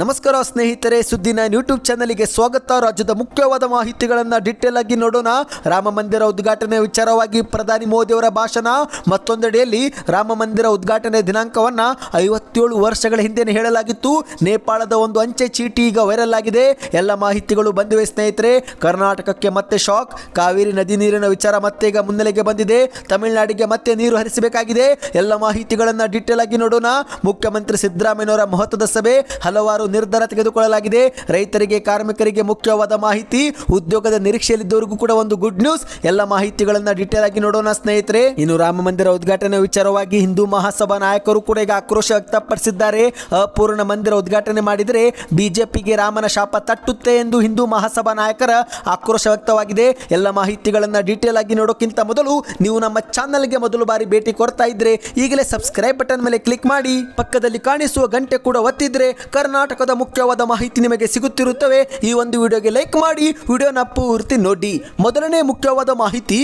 ನಮಸ್ಕಾರ ಸ್ನೇಹಿತರೆ, ಸುದ್ದಿನ ಯೂಟ್ಯೂಬ್ ಚಾನಲ್ಗೆ ಸ್ವಾಗತ. ರಾಜ್ಯದ ಮುಖ್ಯವಾದ ಮಾಹಿತಿಗಳನ್ನು ಡಿಟೇಲ್ ಆಗಿ ನೋಡೋಣ. ರಾಮ ಮಂದಿರ ಉದ್ಘಾಟನೆ ವಿಚಾರವಾಗಿ ಪ್ರಧಾನಿ ಮೋದಿಯವರ ಭಾಷಣ. ಮತ್ತೊಂದೆಡೆಯಲ್ಲಿ ರಾಮ ಮಂದಿರ ಉದ್ಘಾಟನೆ ದಿನಾಂಕವನ್ನ ಐವತ್ತೇಳು ವರ್ಷಗಳ ಹಿಂದೆನೇ ಹೇಳಲಾಗಿತ್ತು. ನೇಪಾಳದ ಒಂದು ಅಂಚೆ ಚೀಟಿ ಈಗ ವೈರಲ್ ಆಗಿದೆ. ಎಲ್ಲ ಮಾಹಿತಿಗಳು ಬಂದಿವೆ ಸ್ನೇಹಿತರೆ. ಕರ್ನಾಟಕಕ್ಕೆ ಮತ್ತೆ ಶಾಕ್ ಕಾವೇರಿ ನದಿ ನೀರಿನ ವಿಚಾರ ಮತ್ತೆ ಈಗ ಮುನ್ನೆಲೆಗೆ ಬಂದಿದೆ. ತಮಿಳುನಾಡಿಗೆ ಮತ್ತೆ ನೀರು ಹರಿಸಬೇಕಾಗಿದೆ. ಎಲ್ಲ ಮಾಹಿತಿಗಳನ್ನು ಡಿಟೇಲ್ ಆಗಿ ನೋಡೋಣ. ಮುಖ್ಯಮಂತ್ರಿ ಸಿದ್ದರಾಮಯ್ಯನವರ ಮಹತ್ವದ ಸಭೆ. ಹಲವಾರು ನಿರ್ಧಾರ ತೆಗೆದುಕೊಳ್ಳಲಾಗಿದೆ. ರೈತರಿಗೆ, ಕಾರ್ಮಿಕರಿಗೆ ಮುಖ್ಯವಾದ ಮಾಹಿತಿ, ಉದ್ಯೋಗದ ನಿರೀಕ್ಷೆಯಲ್ಲಿದ್ದವರಿಗೂ ಕೂಡ ಒಂದು ಗುಡ್ ನ್ಯೂಸ್ ಎಲ್ಲ ಮಾಹಿತಿಗಳನ್ನ ಡಿಟೇಲ್ ಆಗಿ ನೋಡೋಣ ಸ್ನೇಹಿತರೆ. ಇನ್ನು ರಾಮ ಮಂದಿರ ಉದ್ಘಾಟನೆ ವಿಚಾರವಾಗಿ ಹಿಂದೂ ಮಹಾಸಭಾ ನಾಯಕರು ಕೂಡ ಈಗ ಆಕ್ರೋಶ ವ್ಯಕ್ತಪಡಿಸಿದ್ದಾರೆ. ಅಪೂರ್ಣ ಮಂದಿರ ಉದ್ಘಾಟನೆ ಮಾಡಿದರೆ ಬಿಜೆಪಿಗೆ ರಾಮನ ಶಾಪ ತಟ್ಟುತ್ತೆ ಎಂದು ಹಿಂದೂ ಮಹಾಸಭಾ ನಾಯಕರ ಆಕ್ರೋಶ ವ್ಯಕ್ತವಾಗಿದೆ. ಎಲ್ಲ ಮಾಹಿತಿಗಳನ್ನ ಡೀಟೇಲ್ ಆಗಿ ನೋಡೋಕ್ಕಿಂತ ಮೊದಲು ನೀವು ನಮ್ಮ ಚಾನಲ್ಗೆ ಮೊದಲು ಬಾರಿ ಭೇಟಿ ಕೊಡ್ತಾ ಇದ್ರೆ ಈಗಲೇ ಸಬ್ಸ್ಕ್ರೈಬ್ ಬಟನ್ ಮೇಲೆ ಕ್ಲಿಕ್ ಮಾಡಿ. ಪಕ್ಕದಲ್ಲಿ ಕಾಣಿಸುವ ಗಂಟೆ ಕೂಡ ಒತ್ತಿದ್ರೆ ಕರ್ನಾಟಕದ ಮುಖ್ಯವಾದ ಮಾಹಿತಿ ನಿಮಗೆ ಸಿಗುತ್ತಿರುತ್ತವೆ, ಈ ಒಂದು ವಿಡಿಯೋಗೆ ಲೈಕ್ ಮಾಡಿ, ವಿಡಿಯೋನ ಪೂರ್ತಿ ನೋಡಿ. ಮೊದಲನೇ ಮುಖ್ಯವಾದ ಮಾಹಿತಿ,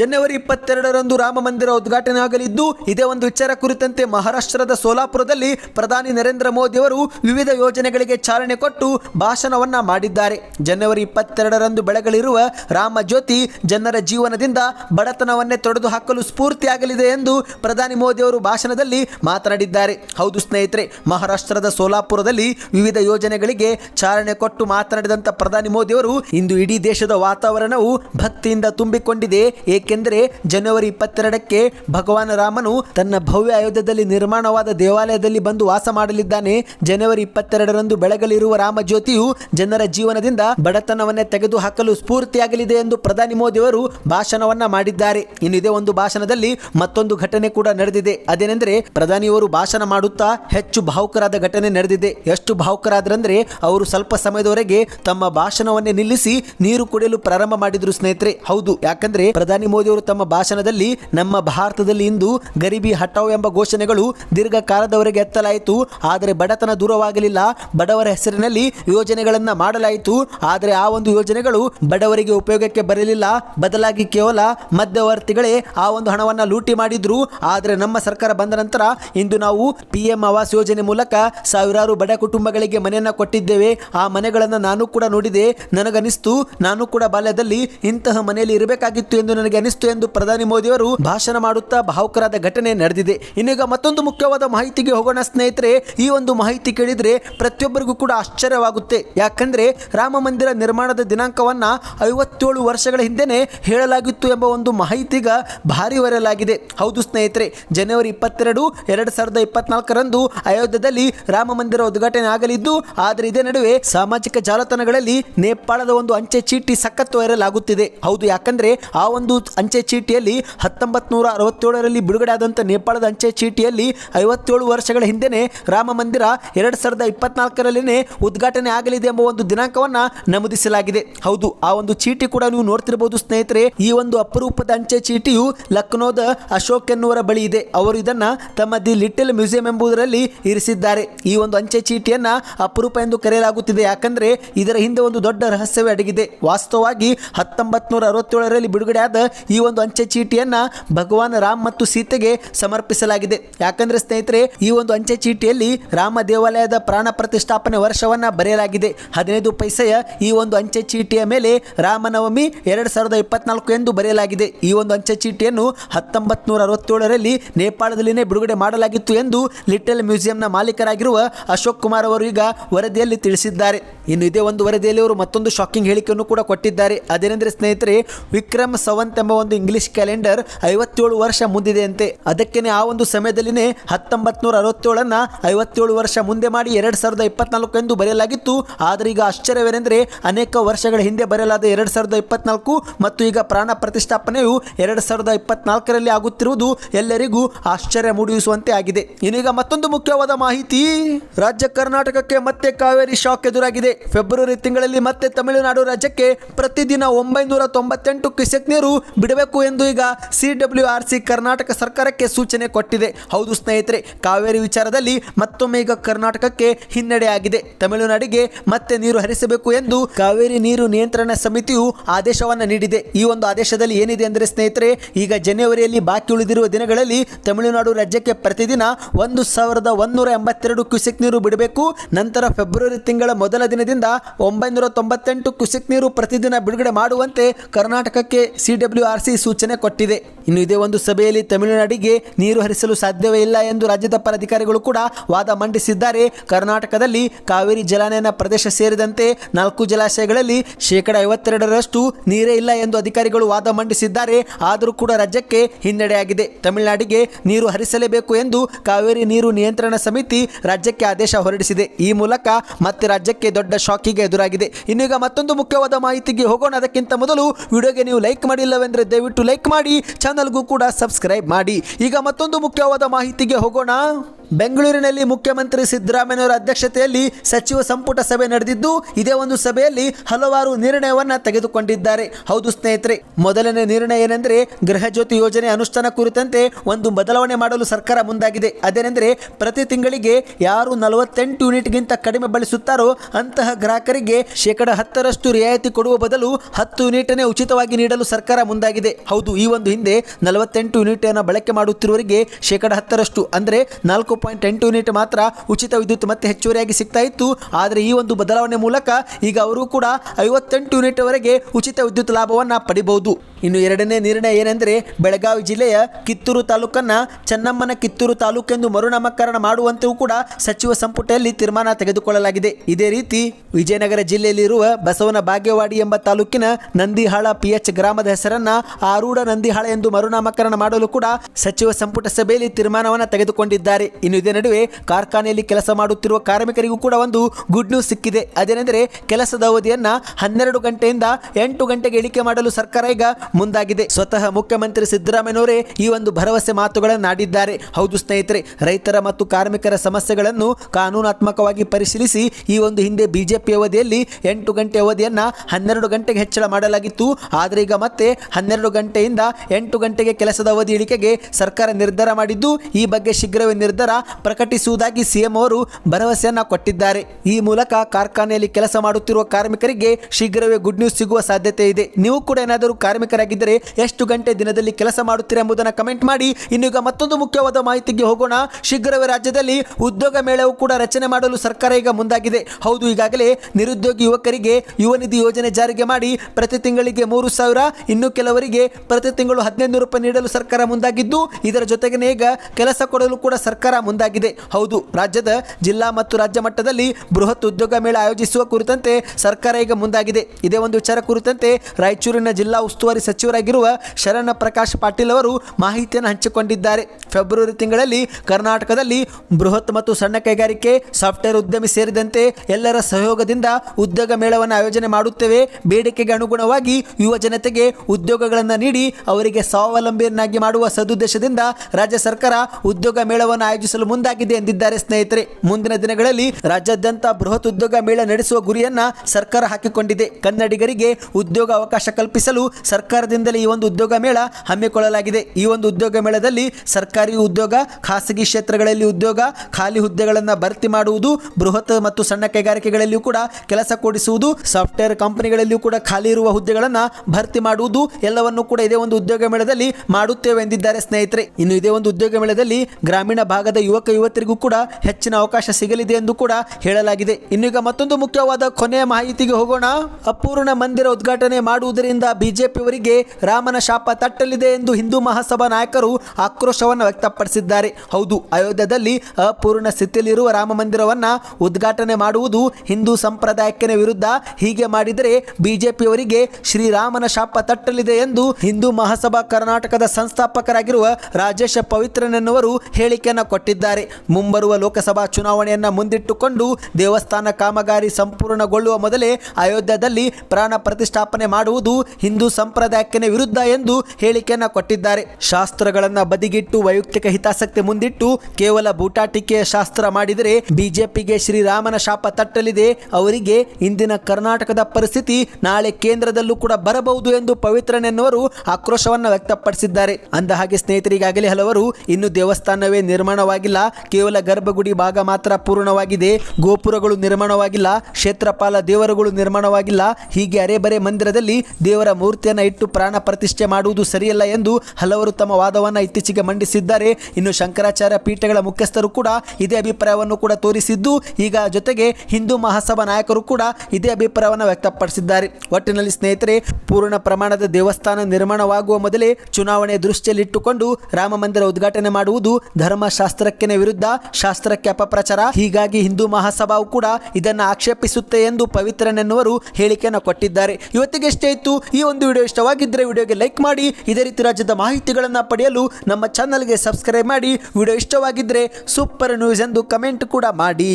ಜನವರಿ ಇಪ್ಪತ್ತೆರಡರಂದು ರಾಮ ಮಂದಿರ ಉದ್ಘಾಟನೆ ಆಗಲಿದ್ದು, ಇದೇ ಒಂದು ವಿಚಾರ ಕುರಿತಂತೆ ಮಹಾರಾಷ್ಟ್ರದ ಸೋಲಾಪುರದಲ್ಲಿ ಪ್ರಧಾನಿ ನರೇಂದ್ರ ಮೋದಿ ಅವರು ವಿವಿಧ ಯೋಜನೆಗಳಿಗೆ ಚಾಲನೆ ಕೊಟ್ಟು ಭಾಷಣವನ್ನ ಮಾಡಿದ್ದಾರೆ. ಜನವರಿ ಇಪ್ಪತ್ತೆರಡರಂದು ಬೆಳಗಲಿರುವ ರಾಮ ಜ್ಯೋತಿ ಜನರ ಜೀವನದಿಂದ ಬಡತನವನ್ನೇ ತೊಡೆದು ಹಾಕಲು ಸ್ಫೂರ್ತಿಯಾಗಲಿದೆ ಎಂದು ಪ್ರಧಾನಿ ಮೋದಿ ಅವರು ಭಾಷಣದಲ್ಲಿ ಮಾತನಾಡಿದ್ದಾರೆ. ಹೌದು ಸ್ನೇಹಿತರೆ, ಮಹಾರಾಷ್ಟ್ರದ ಸೋಲಾಪುರದಲ್ಲಿ ವಿವಿಧ ಯೋಜನೆಗಳಿಗೆ ಚಾಲನೆ ಕೊಟ್ಟು ಮಾತನಾಡಿದಂಥ ಪ್ರಧಾನಿ ಮೋದಿ ಅವರು, ಇಂದು ಇಡೀ ದೇಶದ ವಾತಾವರಣವು ಭಕ್ತಿಯಿಂದ ತುಂಬಿಕೊಂಡಿದೆ. ಏಕೆಂದರೆ ಜನವರಿ ಇಪ್ಪತ್ತೆರಡಕ್ಕೆ ಭಗವಾನ್ ರಾಮನು ತನ್ನ ಭವ್ಯ ಆಯೋಧ್ಯದಲ್ಲಿ ನಿರ್ಮಾಣವಾದ ದೇವಾಲಯದಲ್ಲಿ ಬಂದು ವಾಸ ಮಾಡಲಿದ್ದಾನೆ. ಜನವರಿ ಇಪ್ಪತ್ತೆರಡರಂದು ಬೆಳಗಲಿರುವ ರಾಮ ಜ್ಯೋತಿಯು ಜನರ ಜೀವನದಿಂದ ಬಡತನವನ್ನೇ ತೆಗೆದು ಹಾಕಲು ಸ್ಫೂರ್ತಿಯಾಗಲಿದೆ ಎಂದು ಪ್ರಧಾನಿ ಮೋದಿ ಅವರು ಭಾಷಣವನ್ನ ಮಾಡಿದ್ದಾರೆ. ಇನ್ನಿದೆ ಒಂದು ಭಾಷಣದಲ್ಲಿ ಮತ್ತೊಂದು ಘಟನೆ ಕೂಡ ನಡೆದಿದೆ. ಅದೇನೆಂದರೆ ಪ್ರಧಾನಿಯವರು ಭಾಷಣ ಮಾಡುತ್ತಾ ಹೆಚ್ಚು ಭಾವುಕರಾದ ಘಟನೆ ನಡೆದಿದೆ. ಎಷ್ಟು ಭಾವುಕರಾದ್ರಂದ್ರೆ ಅವರು ಸ್ವಲ್ಪ ಸಮಯದವರೆಗೆ ತಮ್ಮ ಭಾಷಣವನ್ನೇ ನಿಲ್ಲಿಸಿ ನೀರು ಕುಡಿಯಲು ಪ್ರಾರಂಭ ಮಾಡಿದ್ರು ಸ್ನೇಹಿತರೆ. ಹೌದು, ಯಾಕಂದ್ರೆ ಪ್ರಧಾನಿ ಮೋದಿ ಅವರು ತಮ್ಮ ಭಾಷಣದಲ್ಲಿ ನಮ್ಮ ಭಾರತದಲ್ಲಿ ಇಂದು ಗರಿಬಿ ಹಟಾವ್ ಎಂಬ ಘೋಷಣೆಗಳು ದೀರ್ಘಕಾಲದವರೆಗೆ ಎತ್ತಲಾಯಿತು. ಆದರೆ ಬಡತನ ದೂರವಾಗಲಿಲ್ಲ. ಬಡವರ ಹೆಸರಿನಲ್ಲಿ ಯೋಜನೆಗಳನ್ನ ಮಾಡಲಾಯಿತು. ಆದರೆ ಆ ಒಂದು ಯೋಜನೆಗಳು ಬಡವರಿಗೆ ಉಪಯೋಗಕ್ಕೆ ಬರಲಿಲ್ಲ. ಬದಲಾಗಿ ಕೇವಲ ಮಧ್ಯವರ್ತಿಗಳೇ ಆ ಒಂದು ಹಣವನ್ನ ಲೂಟಿ ಮಾಡಿದ್ರು. ಆದರೆ ನಮ್ಮ ಸರ್ಕಾರ ಬಂದ ನಂತರ ಇಂದು ನಾವು ಪಿಎಂ ಆವಾಸ್ ಯೋಜನೆ ಮೂಲಕ ಸಾವಿರಾರು ಬಡ ಕುಟುಂಬಗಳಿಗೆ ಮನೆಯನ್ನ ಕೊಟ್ಟಿದ್ದೇವೆ. ಆ ಮನೆಗಳನ್ನು ನಾನು ಕೂಡ ನೋಡಿದೆ. ನನಗನಿಸ್ತು, ನಾನು ಕೂಡ ಬಾಲ್ಯದಲ್ಲಿ ಇಂತಹ ಮನೆಯಲ್ಲಿ ಇರಬೇಕಾಗಿತ್ತು ಎಂದು ನನಗೆ ಅನಿಸ್ತು ಎಂದು ಪ್ರಧಾನಿ ಮೋದಿ ಅವರು ಭಾಷಣ ಮಾಡುತ್ತಾ ಭಾವುಕರಾದ ಘಟನೆ ನಡೆದಿದೆ. ಇನ್ನೀಗ ಮತ್ತೊಂದು ಮುಖ್ಯವಾದ ಮಾಹಿತಿಗೆ ಹೋಗೋಣ ಸ್ನೇಹಿತರೆ. ಈ ಒಂದು ಮಾಹಿತಿ ಕೇಳಿದ್ರೆ ಪ್ರತಿಯೊಬ್ಬರಿಗೂ ಕೂಡ ಆಶ್ಚರ್ಯವಾಗುತ್ತೆ. ಯಾಕಂದ್ರೆ ರಾಮ ಮಂದಿರ ನಿರ್ಮಾಣದ ದಿನಾಂಕವನ್ನ ಐವತ್ತೇಳು ವರ್ಷಗಳ ಹಿಂದೆನೆ ಹೇಳಲಾಗಿತ್ತು ಎಂಬ ಒಂದು ಮಾಹಿತಿಗ ಭಾರಿ ವೈರಲ್ ಆಗಿದೆ ಹೌದು ಸ್ನೇಹಿತರೆ, ಜನವರಿ ಇಪ್ಪತ್ತೆರಡು, ಎರಡು ಸಾವಿರದ ಇಪ್ಪತ್ನಾಲ್ಕರಂದು ಅಯೋಧ್ಯದಲ್ಲಿ ರಾಮ ಮಂದಿರ ಆಗಲಿದ್ದು, ಆದರೆ ಇದೇ ನಡುವೆ ಸಾಮಾಜಿಕ ಜಾಲತಾಣಗಳಲ್ಲಿ ನೇಪಾಳದ ಒಂದು ಅಂಚೆ ಚೀಟಿ ಸಖತ್ ವೈರಲ್ ಆಗುತ್ತಿದೆ. ಹೌದು, ಯಾಕಂದ್ರೆ ಆ ಒಂದು ಅಂಚೆ ಚೀಟಿಯಲ್ಲಿ ಹತ್ತೊಂಬತ್ ನೂರ ಅರವತ್ತೇಳರಲ್ಲಿ ಬಿಡುಗಡೆ ನೇಪಾಳದ ಅಂಚೆ ಚೀಟಿಯಲ್ಲಿ ಐವತ್ತೇಳು ವರ್ಷಗಳ ಹಿಂದೆನೆ ರಾಮ ಮಂದಿರ ಎರಡು ಸಾವಿರದ ಇಪ್ಪತ್ನಾಲ್ಕರಲ್ಲಿನೇ ಉದ್ಘಾಟನೆ ಆಗಲಿದೆ ಎಂಬ ಒಂದು ದಿನಾಂಕವನ್ನ ನಮೂದಿಸಲಾಗಿದೆ. ಹೌದು, ಆ ಒಂದು ಚೀಟಿ ಕೂಡ ನೀವು ನೋಡ್ತಿರಬಹುದು ಸ್ನೇಹಿತರೆ. ಈ ಒಂದು ಅಪರೂಪದ ಅಂಚೆ ಚೀಟಿಯು ಲಕ್ನೋದ ಅಶೋಕ್ ಎನ್ನುವರ ಬಳಿ ಇದೆ. ಅವರು ಇದನ್ನ ತಮ್ಮ ದಿ ಲಿಟಲ್ ಮ್ಯೂಸಿಯಂ ಎಂಬುದರಲ್ಲಿ ಇರಿಸಿದ್ದಾರೆ. ಈ ಒಂದು ಅಂಚೆ ಚೀಟಿಯನ್ನ ಅಪರೂಪ ಎಂದು ಕರೆಯಲಾಗುತ್ತಿದೆ. ಯಾಕಂದ್ರೆ ಇದರ ಹಿಂದೆ ಒಂದು ದೊಡ್ಡ ರಹಸ್ಯವೇ ಅಡಗಿದೆ. ವಾಸ್ತವವಾಗಿ ಹತ್ತೊಂಬತ್ ನೂರ ಅರವತ್ತೇಳರಲ್ಲಿ ಬಿಡುಗಡೆಯಾದ ಈ ಒಂದು ಅಂಚೆ ಚೀಟಿಯನ್ನ ಭಗವಾನ್ ರಾಮ್ ಮತ್ತು ಸೀತೆಗೆ ಸಮರ್ಪಿಸಲಾಗಿದೆ. ಯಾಕಂದ್ರೆ ಸ್ನೇಹಿತರೆ, ಈ ಒಂದು ಅಂಚೆ ಚೀಟಿಯಲ್ಲಿ ರಾಮ ದೇವಾಲಯದ ಪ್ರಾಣ ಪ್ರತಿಷ್ಠಾಪನೆ ವರ್ಷವನ್ನ ಬರೆಯಲಾಗಿದೆ. ಹದಿನೈದು ಪೈಸೆಯ ಈ ಒಂದು ಅಂಚೆ ಚೀಟಿಯ ಮೇಲೆ ರಾಮನವಮಿ ಎರಡು ಸಾವಿರದ ಇಪ್ಪತ್ನಾಲ್ಕು ಎಂದು ಬರೆಯಲಾಗಿದೆ. ಈ ಒಂದು ಅಂಚೆ ಚೀಟಿಯನ್ನು ಹತ್ತೊಂಬತ್ ನೂರ ಅರವತ್ತೇಳರಲ್ಲಿ ನೇಪಾಳದಲ್ಲಿನೇ ಬಿಡುಗಡೆ ಮಾಡಲಾಗಿತ್ತು ಎಂದು ಲಿಟಲ್ ಮ್ಯೂಸಿಯಂನ ಮಾಲೀಕರಾಗಿರುವ ಅಶೋಕ್ ಕುಮಾರ್ ಅವರು ಈಗ ವರದಿಯಲ್ಲಿ ತಿಳಿಸಿದ್ದಾರೆ. ಇನ್ನು ಇದೇ ಒಂದು ವರದಿಯಲ್ಲಿ ಅವರು ಮತ್ತೊಂದು ಶಾಕಿಂಗ್ ಹೇಳಿಕೆಯನ್ನು ಕೂಡ ಕೊಟ್ಟಿದ್ದಾರೆ. ಅದೇನೆಂದರೆ ಸ್ನೇಹಿತರೆ, ವಿಕ್ರಮ್ ಸವಂತ್ ಎಂಬ ಒಂದು ಇಂಗ್ಲಿಷ್ ಕ್ಯಾಲೆಂಡರ್ ಐವತ್ತೇಳು ವರ್ಷ ಮುಂದಿದೆ ಅಂತೆ ಅದಕ್ಕೇನೆ ಆ ಒಂದು ಸಮಯದಲ್ಲಿನೇ ಹತ್ತೊಂಬತ್ ನೂರ ಅರವತ್ತೇಳನ್ನ ಐವತ್ತೇಳು ವರ್ಷ ಮುಂದೆ ಮಾಡಿ ಎರಡು ಸಾವಿರದ ಇಪ್ಪತ್ನಾಲ್ಕು ಎಂದು ಬರೆಯಲಾಗಿತ್ತು. ಆದರೆ ಈಗ ಆಶ್ಚರ್ಯವೇನೆಂದರೆ ಅನೇಕ ವರ್ಷಗಳ ಹಿಂದೆ ಬರೆಯಲಾದ ಎರಡು ಸಾವಿರದ ಇಪ್ಪತ್ನಾಲ್ಕು ಮತ್ತು ಈಗ ಪ್ರಾಣ ಪ್ರತಿಷ್ಠಾಪನೆಯು ಎರಡು ಸಾವಿರದ ಇಪ್ಪತ್ನಾಲ್ಕರಲ್ಲಿ ಆಗುತ್ತಿರುವುದು ಎಲ್ಲರಿಗೂ ಆಶ್ಚರ್ಯ ಮೂಡಿಸುವಂತೆ ಆಗಿದೆ. ಇನ್ನೀಗ ಮತ್ತೊಂದು ಮುಖ್ಯವಾದ ಮಾಹಿತಿ, ರಾಜ್ಯ ಕರ್ನಾಟಕಕ್ಕೆ ಮತ್ತೆ ಕಾವೇರಿ ಶಾಕ್ ಎದುರಾಗಿದೆ. ಫೆಬ್ರವರಿ ತಿಂಗಳಲ್ಲಿ ಮತ್ತೆ ತಮಿಳುನಾಡು ರಾಜ್ಯಕ್ಕೆ ಪ್ರತಿದಿನ ಒಂಬೈನೂರ ತೊಂಬತ್ತೆಂಟು ಕ್ಯೂಸೆಕ್ ನೀರು ಬಿಡಬೇಕು ಎಂದು ಈಗ ಸಿಡಬ್ಲ್ಯೂ ಆರ್ ಸಿ ಕರ್ನಾಟಕ ಸರ್ಕಾರಕ್ಕೆ ಸೂಚನೆ ಕೊಟ್ಟಿದೆ. ಹೌದು ಸ್ನೇಹಿತರೆ, ಕಾವೇರಿ ವಿಚಾರದಲ್ಲಿ ಮತ್ತೊಮ್ಮೆ ಈಗ ಕರ್ನಾಟಕಕ್ಕೆ ಹಿನ್ನಡೆಯಾಗಿದೆ ತಮಿಳುನಾಡಿಗೆ ಮತ್ತೆ ನೀರು ಹರಿಸಬೇಕು ಎಂದು ಕಾವೇರಿ ನೀರು ನಿಯಂತ್ರಣ ಸಮಿತಿಯು ಆದೇಶವನ್ನು ನೀಡಿದೆ. ಈ ಒಂದು ಆದೇಶದಲ್ಲಿ ಏನಿದೆ ಅಂದರೆ ಸ್ನೇಹಿತರೆ, ಈಗ ಜನವರಿಯಲ್ಲಿ ಬಾಕಿ ಉಳಿದಿರುವ ದಿನಗಳಲ್ಲಿ ತಮಿಳುನಾಡು ರಾಜ್ಯಕ್ಕೆ ಪ್ರತಿದಿನ ಒಂದು ಸಾವಿರದ ಒಂದೂರ ಎಂಬತ್ತೆರಡು ಕ್ಯೂಸೆಕ್ ನೀರು ನೀಡಬೇಕು ನಂತರ ಫೆಬ್ರವರಿ ತಿಂಗಳ ಮೊದಲ ದಿನದಿಂದ ಒಂಬೈನೂರ ತೊಂಬತ್ತೆಂಟು ಕ್ಯುಸೆಕ್ ನೀರು ಪ್ರತಿದಿನ ಬಿಡುಗಡೆ ಮಾಡುವಂತೆ ಕರ್ನಾಟಕಕ್ಕೆ ಸಿಡಬ್ಲ್ಯೂಆರ್ಸಿ ಸೂಚನೆ ಕೊಟ್ಟಿದೆ. ಇನ್ನು ಇದೇ ಒಂದು ಸಭೆಯಲ್ಲಿ ತಮಿಳುನಾಡಿಗೆ ನೀರು ಹರಿಸಲು ಸಾಧ್ಯವೇ ಇಲ್ಲ ಎಂದು ರಾಜ್ಯದ ಪರ ಅಧಿಕಾರಿಗಳು ಕೂಡ ವಾದ ಮಂಡಿಸಿದ್ದಾರೆ. ಕರ್ನಾಟಕದಲ್ಲಿ ಕಾವೇರಿ ಜಲಾನಯನ ಪ್ರದೇಶ ಸೇರಿದಂತೆ ನಾಲ್ಕು ಜಲಾಶಯಗಳಲ್ಲಿ ಶೇಕಡ ಐವತ್ತೆರಡರಷ್ಟು ನೀರೇ ಇಲ್ಲ ಎಂದು ಅಧಿಕಾರಿಗಳು ವಾದ ಮಂಡಿಸಿದ್ದಾರೆ. ಆದರೂ ಕೂಡ ರಾಜ್ಯಕ್ಕೆ ಹಿನ್ನಡೆಯಾಗಿದೆ. ತಮಿಳುನಾಡಿಗೆ ನೀರು ಹರಿಸಲೇಬೇಕು ಎಂದು ಕಾವೇರಿ ನೀರು ನಿಯಂತ್ರಣ ಸಮಿತಿ ರಾಜ್ಯಕ್ಕೆ ಆದೇಶ ಹೊರಡಿಸಿದೆ. ಈ ಮೂಲಕ ಮತ್ತೆ ರಾಜ್ಯಕ್ಕೆ ದೊಡ್ಡ ಶಾಕಿಗೆ ಎದುರಾಗಿದೆ. ಇನ್ನೀಗ ಮತ್ತೊಂದು ಮುಖ್ಯವಾದ ಮಾಹಿತಿಗೆ ಹೋಗೋಣ. ಅದಕ್ಕಿಂತ ಮೊದಲು ವಿಡಿಯೋಗೆ ನೀವು ಲೈಕ್ ಮಾಡಿಲ್ಲವೆಂದರೆ ದಯವಿಟ್ಟು ಲೈಕ್ ಮಾಡಿ. ಚಾನಲ್ಗೂ ಕೂಡ ಸಬ್ಸ್ಕ್ರೈಬ್ ಮಾಡಿ. ಈಗ ಮತ್ತೊಂದು ಮುಖ್ಯವಾದ ಮಾಹಿತಿಗೆ ಹೋಗೋಣ. ಬೆಂಗಳೂರಿನಲ್ಲಿ ಮುಖ್ಯಮಂತ್ರಿ ಸಿದ್ದರಾಮಯ್ಯವರ ಅಧ್ಯಕ್ಷತೆಯಲ್ಲಿ ಸಚಿವ ಸಂಪುಟ ಸಭೆ ನಡೆದಿದ್ದು, ಇದೇ ಒಂದು ಸಭೆಯಲ್ಲಿ ಹಲವಾರು ನಿರ್ಣಯವನ್ನ ತೆಗೆದುಕೊಂಡಿದ್ದಾರೆ. ಹೌದು ಸ್ನೇಹಿತರೆ, ಮೊದಲನೇ ನಿರ್ಣಯ ಏನೆಂದರೆ ಗೃಹ ಜ್ಯೋತಿ ಯೋಜನೆ ಅನುಷ್ಠಾನ ಕುರಿತಂತೆ ಒಂದು ಬದಲಾವಣೆ ಮಾಡಲು ಸರ್ಕಾರ ಮುಂದಾಗಿದೆ. ಅದೇನೆಂದರೆ ಪ್ರತಿ ತಿಂಗಳಿಗೆ ಯಾರು ನಲವತ್ತೆಂಟು ಯೂನಿಟ್ಗಿಂತ ಕಡಿಮೆ ಬಳಸುತ್ತಾರೋ ಅಂತಹ ಗ್ರಾಹಕರಿಗೆ ಶೇಕಡ ಹತ್ತರಷ್ಟು ರಿಯಾಯಿತಿ ಕೊಡುವ ಬದಲು ಹತ್ತು ಯೂನಿಟನ್ನೇ ಉಚಿತವಾಗಿ ನೀಡಲು ಸರ್ಕಾರ ಮುಂದಾಗಿದೆ. ಹೌದು, ಈ ಒಂದು ಹಿಂದೆ ನಲವತ್ತೆಂಟು ಯೂನಿಟ್ ಅನ್ನು ಬಳಕೆ ಮಾಡುತ್ತಿರುವವರಿಗೆ ಶೇಕಡ ಹತ್ತರಷ್ಟು, ಅಂದರೆ ನಾಲ್ಕು ಪಾಯಿಂಟ್ ಎಂಟು ಯೂನಿಟ್ ಮಾತ್ರ ಉಚಿತ ವಿದ್ಯುತ್ ಮತ್ತೆ ಹೆಚ್ಚುವರಿಯಾಗಿ ಸಿಗ್ತಾ ಇತ್ತು. ಆದರೆ ಈ ಒಂದು ಬದಲಾವಣೆ ಮೂಲಕ ಈಗ ಅವರು ಕೂಡ ಐವತ್ತೆಂಟು ಯೂನಿಟ್ ವರೆಗೆ ಉಚಿತ ವಿದ್ಯುತ್ ಲಾಭವನ್ನು ಪಡಿಬಹುದು. ಇನ್ನು ಎರಡನೇ ನಿರ್ಣಯ ಏನೆಂದರೆ ಬೆಳಗಾವಿ ಜಿಲ್ಲೆಯ ಕಿತ್ತೂರು ತಾಲೂಕನ್ನು ಚೆನ್ನಮ್ಮನ ಕಿತ್ತೂರು ತಾಲೂಕೆಂದು ಮರುನಾಮಕರಣ ಮಾಡುವಂತೆಯೂ ಕೂಡ ಸಚಿವ ಸಂಪುಟದಲ್ಲಿ ತೀರ್ಮಾನ ತೆಗೆದುಕೊಳ್ಳಲಾಗಿದೆ. ಇದೇ ರೀತಿ ವಿಜಯನಗರ ಜಿಲ್ಲೆಯಲ್ಲಿರುವ ಬಸವನ ಬಾಗೇವಾಡಿ ಎಂಬ ತಾಲೂಕಿನ ನಂದಿಹಾಳ ಪಿಎಚ್ ಗ್ರಾಮದ ಹೆಸರನ್ನ ಆರೂಢ ನಂದಿಹಾಳ ಎಂದು ಮರುನಾಮಕರಣ ಮಾಡಲು ಕೂಡ ಸಚಿವ ಸಂಪುಟ ಸಭೆಯಲ್ಲಿ ತೀರ್ಮಾನವನ್ನು ತೆಗೆದುಕೊಂಡಿದ್ದಾರೆ. ಇನ್ನು ಇದೇ ನಡುವೆ ಕಾರ್ಖಾನೆಯಲ್ಲಿ ಕೆಲಸ ಮಾಡುತ್ತಿರುವ ಕಾರ್ಮಿಕರಿಗೂ ಕೂಡ ಒಂದು ಗುಡ್ ನ್ಯೂಸ್ ಸಿಕ್ಕಿದೆ. ಅದೇನೆಂದರೆ ಕೆಲಸದ ಅವಧಿಯನ್ನು ಹನ್ನೆರಡು ಗಂಟೆಯಿಂದ ಎಂಟು ಗಂಟೆಗೆ ಇಳಿಕೆ ಮಾಡಲು ಸರ್ಕಾರ ಈಗ ಮುಂದಾಗಿದೆ. ಸ್ವತಃ ಮುಖ್ಯಮಂತ್ರಿ ಸಿದ್ದರಾಮಯ್ಯನವರೇ ಈ ಒಂದು ಭರವಸೆ ಮಾತುಗಳನ್ನು ಆಡಿದ್ದಾರೆ. ಹೌದು ಸ್ನೇಹಿತರೆ, ರೈತರ ಮತ್ತು ಕಾರ್ಮಿಕರ ಸಮಸ್ಯೆಗಳನ್ನು ಕಾನೂನಾತ್ಮಕವಾಗಿ ಪರಿಶೀಲಿಸಿ ಈ ಒಂದು ಹಿಂದೆ ಬಿಜೆಪಿ ಅವಧಿಯಲ್ಲಿ ಎಂಟು ಗಂಟೆ ಅವಧಿಯನ್ನು ಹನ್ನೆರಡು ಗಂಟೆಗೆ ಹೆಚ್ಚಳ ಮಾಡಲಾಗಿತ್ತು. ಆದರೆ ಈಗ ಮತ್ತೆ ಹನ್ನೆರಡು ಗಂಟೆಯಿಂದ ಎಂಟು ಗಂಟೆಗೆ ಕೆಲಸದ ಅವಧಿ ಇಳಿಕೆಗೆ ಸರ್ಕಾರ ನಿರ್ಧಾರ ಮಾಡಿದ್ದು, ಈ ಬಗ್ಗೆ ಶೀಘ್ರವೇ ನಿರ್ಧಾರ ಪ್ರಕಟಿಸುವುದಾಗಿ ಸಿಎಂ ಅವರು ಭರವಸೆಯನ್ನು ಕೊಟ್ಟಿದ್ದಾರೆ. ಈ ಮೂಲಕ ಕಾರ್ಖಾನೆಯಲ್ಲಿ ಕೆಲಸ ಮಾಡುತ್ತಿರುವ ಕಾರ್ಮಿಕರಿಗೆ ಶೀಘ್ರವೇ ಗುಡ್ ನ್ಯೂಸ್ ಸಿಗುವ ಸಾಧ್ಯತೆ ಇದೆ. ನೀವು ಕೂಡ ಏನಾದರೂ ಕಾರ್ಮಿಕರಾಗಿದ್ದರೆ ಎಷ್ಟು ಗಂಟೆ ದಿನದಲ್ಲಿ ಕೆಲಸ ಮಾಡುತ್ತೀರಾ ಎಂಬುದನ್ನು ಕಮೆಂಟ್ ಮಾಡಿ. ಇನ್ನೀಗ ಮತ್ತೊಂದು ಮುಖ್ಯವಾದ ಮಾಹಿತಿಗೆ ಹೋಗೋಣ. ಶೀಘ್ರವೇ ರಾಜ್ಯದಲ್ಲಿ ಉದ್ಯೋಗ ಮೇಳವು ಕೂಡ ರಚನೆ ಮಾಡಲು ಸರ್ಕಾರ ಈಗ ಮುಂದಾಗಿದೆ. ಹೌದು, ಈಗಾಗಲೇ ನಿರುದ್ಯೋಗಿ ಯುವಕರಿಗೆ ಯುವ ನಿಧಿ ಯೋಜನೆ ಜಾರಿಗೆ ಮಾಡಿ ಪ್ರತಿ ತಿಂಗಳಿಗೆ ಮೂರು ಸಾವಿರ, ಇನ್ನು ಕೆಲವರಿಗೆ ಪ್ರತಿ ತಿಂಗಳು ಹದಿನೈದು ರೂಪಾಯಿ ನೀಡಲು ಸರ್ಕಾರ ಮುಂದಾಗಿದ್ದು, ಇದರ ಜೊತೆಗೆ ಈಗ ಕೆಲಸ ಕೊಡಲು ಕೂಡ ಸರ್ಕಾರ ಮುಂದಾಗಿದೆ. ಹೌದು, ರಾಜ್ಯದ ಜಿಲ್ಲಾ ಮತ್ತು ರಾಜ್ಯ ಮಟ್ಟದಲ್ಲಿ ಬೃಹತ್ ಉದ್ಯೋಗ ಮೇಳ ಆಯೋಜಿಸುವ ಕುರಿತಂತೆ ಸರ್ಕಾರ ಈಗ ಮುಂದಾಗಿದೆ. ಇದೇ ಒಂದು ವಿಚಾರ ಕುರಿತಂತೆ ರಾಯಚೂರಿನ ಜಿಲ್ಲಾ ಉಸ್ತುವಾರಿ ಸಚಿವರಾಗಿರುವ ಶರಣ ಪ್ರಕಾಶ್ ಪಾಟೀಲ್ ಅವರು ಮಾಹಿತಿಯನ್ನು ಹಂಚಿಕೊಂಡಿದ್ದಾರೆ. ಫೆಬ್ರವರಿ ತಿಂಗಳಲ್ಲಿ ಕರ್ನಾಟಕದಲ್ಲಿ ಬೃಹತ್ ಮತ್ತು ಸಣ್ಣ ಕೈಗಾರಿಕೆ, ಸಾಫ್ಟ್ವೇರ್ ಉದ್ಯಮಿ ಸೇರಿದಂತೆ ಎಲ್ಲರ ಸಹಯೋಗದಿಂದ ಉದ್ಯೋಗ ಮೇಳವನ್ನು ಆಯೋಜನೆ ಮಾಡುತ್ತೇವೆ. ಬೇಡಿಕೆಗೆ ಅನುಗುಣವಾಗಿ ಯುವ ಜನತೆಗೆ ಉದ್ಯೋಗಗಳನ್ನು ನೀಡಿ ಅವರಿಗೆ ಸ್ವಾವಲಂಬಿಯನ್ನಾಗಿ ಮಾಡುವ ಸದುದ್ದೇಶದಿಂದ ರಾಜ್ಯ ಸರ್ಕಾರ ಉದ್ಯೋಗ ಮೇಳವನ್ನು ಆಯೋಜಿಸಲು ಮುಂದಾಗಿದೆ ಎಂದಿದ್ದಾರೆ ಸ್ನೇಹಿತರೆ. ಮುಂದಿನ ದಿನಗಳಲ್ಲಿ ರಾಜ್ಯಾದ್ಯಂತ ಬೃಹತ್ ಉದ್ಯೋಗ ಮೇಳ ನಡೆಸುವ ಗುರಿಯನ್ನ ಸರ್ಕಾರ ಹಾಕಿಕೊಂಡಿದೆ. ಕನ್ನಡಿಗರಿಗೆ ಉದ್ಯೋಗ ಅವಕಾಶ ಕಲ್ಪಿಸಲು ಸರ್ಕಾರದಿಂದಲೇ ಈ ಒಂದು ಉದ್ಯೋಗ ಮೇಳ ಹಮ್ಮಿಕೊಳ್ಳಲಾಗಿದೆ. ಈ ಒಂದು ಉದ್ಯೋಗ ಮೇಳದಲ್ಲಿ ಸರ್ಕಾರಿ ಉದ್ಯೋಗ, ಖಾಸಗಿ ಕ್ಷೇತ್ರಗಳಲ್ಲಿ ಉದ್ಯೋಗ, ಖಾಲಿ ಹುದ್ದೆಗಳನ್ನು ಭರ್ತಿ ಮಾಡುವುದು, ಬೃಹತ್ ಮತ್ತು ಸಣ್ಣ ಕೈಗಾರಿಕೆಗಳಲ್ಲಿಯೂ ಕೂಡ ಕೆಲಸ ಕೊಡಿಸುವುದು, ಸಾಫ್ಟ್ವೇರ್ ಕಂಪನಿಗಳಲ್ಲಿಯೂ ಕೂಡ ಖಾಲಿ ಇರುವ ಹುದ್ದೆಗಳನ್ನು ಭರ್ತಿ ಮಾಡುವುದು ಎಲ್ಲವನ್ನು ಕೂಡ ಇದೇ ಒಂದು ಉದ್ಯೋಗ ಮೇಳದಲ್ಲಿ ಮಾಡುತ್ತೇವೆ ಎಂದಿದ್ದಾರೆ ಸ್ನೇಹಿತರೆ. ಇನ್ನು ಇದೇ ಒಂದು ಉದ್ಯೋಗ ಮೇಳದಲ್ಲಿ ಗ್ರಾಮೀಣ ಭಾಗದ ಯುವಕ ಯುವತಿಯರಿಗೂ ಕೂಡ ಹೆಚ್ಚಿನ ಅವಕಾಶ ಸಿಗಲಿದೆ ಎಂದು ಕೂಡ ಹೇಳಲಾಗಿದೆ. ಇನ್ನೀಗ ಮತ್ತೊಂದು ಮುಖ್ಯವಾದ ಕೊನೆಯ ಮಾಹಿತಿಗೆ ಹೋಗೋಣ. ಅಪೂರ್ಣ ಮಂದಿರ ಉದ್ಘಾಟನೆ ಮಾಡುವುದರಿಂದ ಬಿಜೆಪಿಯವರಿಗೆ ರಾಮನ ಶಾಪ ತಟ್ಟಲಿದೆ ಎಂದು ಹಿಂದೂ ಮಹಾಸಭಾ ನಾಯಕರು ಆಕ್ರೋಶವನ್ನು ವ್ಯಕ್ತಪಡಿಸಿದ್ದಾರೆ. ಹೌದು, ಅಯೋಧ್ಯದಲ್ಲಿ ಅಪೂರ್ಣ ಸ್ಥಿತಿಯಲ್ಲಿರುವ ರಾಮ ಮಂದಿರವನ್ನು ಉದ್ಘಾಟನೆ ಮಾಡುವುದು ಹಿಂದೂ ಸಂಪ್ರದಾಯಕ್ಕೆ ವಿರುದ್ಧ. ಹೀಗೆ ಮಾಡಿದರೆ ಬಿಜೆಪಿಯವರಿಗೆ ಶ್ರೀರಾಮನ ಶಾಪ ತಟ್ಟಲಿದೆ ಎಂದು ಹಿಂದೂ ಮಹಾಸಭಾ ಕರ್ನಾಟಕದ ಸಂಸ್ಥಾಪಕರಾಗಿರುವ ರಾಜೇಶ ಪವಿತ್ರನೆನ್ನುವರು ಹೇಳಿಕೆಯನ್ನು ಕೊಟ್ಟಿದ್ದಾರೆ. ಮುಂಬರುವ ಲೋಕಸಭಾ ಚುನಾವಣೆಯನ್ನು ಮುಂದಿಟ್ಟುಕೊಂಡು ದೇವಸ್ಥಾನ ಕಾಮಗಾರಿ ಸಂಪೂರ್ಣಗೊಳ್ಳುವ ಮೊದಲೇ ಅಯೋಧ್ಯದಲ್ಲಿ ಪ್ರಾಣ ಪ್ರತಿಷ್ಠಾಪನೆ ಮಾಡುವುದು ಹಿಂದೂ ಸಂಪ್ರದಾಯಕ್ಕೆ ವಿರುದ್ಧ ಎಂದು ಹೇಳಿಕೆಯನ್ನು ಕೊಟ್ಟಿದ್ದಾರೆ. ಶಾಸ್ತ್ರಗಳನ್ನ ಬದಿಗಿಟ್ಟು ವೈಯಕ್ತಿಕ ಹಿತಾಸಕ್ತಿ ಮುಂದಿಟ್ಟು ಕೇವಲ ಬೂಟಾಟಿಕೆಯ ಶಾಸ್ತ್ರ ಮಾಡಿದರೆ ಬಿಜೆಪಿಗೆ ಶ್ರೀರಾಮನ ಶಾಪ ತಟ್ಟಲಿದೆ. ಅವರಿಗೆ ಇಂದಿನ ಕರ್ನಾಟಕದ ಪರಿಸ್ಥಿತಿ ನಾಳೆ ಕೇಂದ್ರದಲ್ಲೂ ಕೂಡ ಬರಬಹುದು ಎಂದು ಪವಿತ್ರನೆನ್ನುವರು ಆಕ್ರೋಶವನ್ನು ವ್ಯಕ್ತಪಡಿಸಿದ್ದಾರೆ. ಅಂದ ಹಾಗೆ ಸ್ನೇಹಿತರಿಗಾಗಲೇ ಹಲವರು, ಇನ್ನು ದೇವಸ್ಥಾನವೇ ನಿರ್ಮಾಣವಾಗಿಲ್ಲ. ಕೇವಲ ಗರ್ಭಗುಡಿ ಭಾಗ ಮಾತ್ರ ಪೂರ್ಣವಾಗಿದೆ. ಗೋಪುರಗಳು ನಿರ್ಮಾಣವಾಗಿಲ್ಲ. ಕ್ಷೇತ್ರಪಾಲ ದೇವರುಗಳು ನಿರ್ಮಾಣವಾಗಿಲ್ಲ. ಹೀಗೆ ಅರೆಬರೆ ಮಂದಿರದಲ್ಲಿ ದೇವರ ಮೂರ್ತಿಯನ್ನು ಇಟ್ಟು ಪ್ರಾಣ ಪ್ರತಿಷ್ಠೆ ಮಾಡುವುದು ಸರಿಯಲ್ಲ ಎಂದು ಹಲವರು ತಮ್ಮ ವಾದವನ್ನು ಇತ್ತೀಚೆಗೆ ಮಂಡಿಸಿದ್ದಾರೆ. ಇನ್ನು ಶಂಕರಾಚಾರ್ಯ ಪೀಠಗಳ ಮುಖ್ಯಸ್ಥರು ಕೂಡ ಇದೇ ಅಭಿಪ್ರಾಯವನ್ನು ಕೂಡ ತೋರಿಸಿದ್ದು, ಈಗ ಜೊತೆಗೆ ಹಿಂದೂ ಮಹಾಸಭಾ ನಾಯಕರು ಕೂಡ ಇದೇ ಅಭಿಪ್ರಾಯವನ್ನು ವ್ಯಕ್ತಪಡಿಸಿದ್ದಾರೆ. ಒಟ್ಟಿನಲ್ಲಿ ಸ್ನೇಹಿತರೆ, ಪೂರ್ಣ ಪ್ರಮಾಣದ ದೇವಸ್ಥಾನ ನಿರ್ಮಾಣವಾಗುವ ಮೊದಲೇ ಚುನಾವಣೆ ದೃಷ್ಟಿಯಲ್ಲಿಟ್ಟುಕೊಂಡು ರಾಮ ಮಂದಿರ ಉದ್ಘಾಟನೆ ಮಾಡುವುದು ಧರ್ಮಶಾಸ್ತ್ರಕ್ಕೆ ವಿರುದ್ಧ, ಶಾಸ್ತ್ರಕ್ಕೆ ಅಪಪ್ರಚಾರ. ಹೀಗಾಗಿ ಹಿಂದೂ ಮಹಾಸಭಾವು ಕೂಡ ಇದನ್ನು ಆಕ್ಷೇಪಿಸುತ್ತೆ ಎಂದು ಪವಿತ್ರನೆನ್ನುವರು ಹೇಳಿಕೆಯನ್ನು ಕೊಟ್ಟಿದ್ದಾರೆ. ಇವತ್ತಿಗೆ ಇಷ್ಟೇ ಇತ್ತು. ಈ ಒಂದು ವಿಡಿಯೋ ಇಷ್ಟವಾಗಿದ್ದರೆ ವಿಡಿಯೋಗೆ ಲೈಕ್ ಮಾಡಿ, ಇದೇ ರೀತಿ ರಾಜ್ಯದ ಮಾಹಿತಿಗಳನ್ನು ಪಡೆಯಲು ನಮ್ಮ ಚಾನಲ್ಗೆ ಸಬ್ಸ್ಕ್ರೈಬ್ ಮಾಡಿ. ವಿಡಿಯೋ ಇಷ್ಟವಾಗಿದ್ದರೆ ಸೂಪರ್ ನ್ಯೂಸ್ ಎಂದು ಕಮೆಂಟ್ ಕೂಡ ಮಾಡಿ.